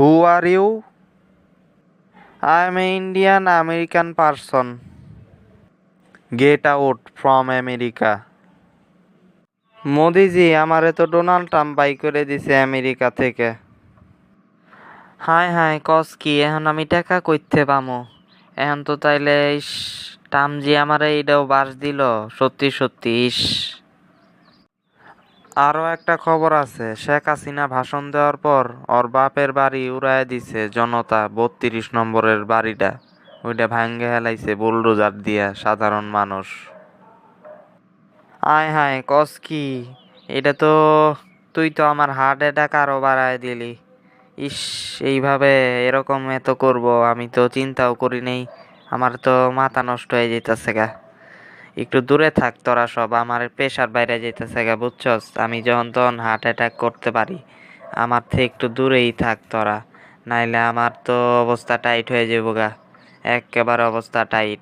Who are you I am a Indian American person get out from America Modiji, আমারে তো Donald Trump by করে দিছে America থেকে। High high, কস কি? এখন আমি টাকা কইতে পামো। এখন তো তাইলে ইস টামজি আমারে এইটাও বাস দিল, সত্যি সত্যি, ইস। আরও একটা খবর আছে। শেখ হাসিনা ভাষণ দেওয়ার পর ওর বাপের বাড়ি উড়ায় দিছে জনতা বত্রিশ নম্বরের বাড়িটা। ওইটা ভাঙ্গে হেলাইছে বুলডোজার দিয়া সাধারণ মানুষ। আয় হায়, কস কি? এটা তো, তুই তো আমার হার্ট অ্যাটাক আরও বাড়ায় দিলি। ইস, এইভাবে এরকম এত করব, আমি তো চিন্তাও করি নেই। আমার তো মাথা নষ্ট হয়ে যেতেছে গা। একটু দূরে থাক তোরা সব, আমার পেশার বাইরে যেতেছে গা, বুঝছস? আমি যখন তখন হার্ট অ্যাটাক করতে পারি, আমার থেকে একটু দূরেই থাক তোরা, নাইলে আমার তো অবস্থা টাইট হয়ে যাব গা, একেবারে অবস্থা টাইট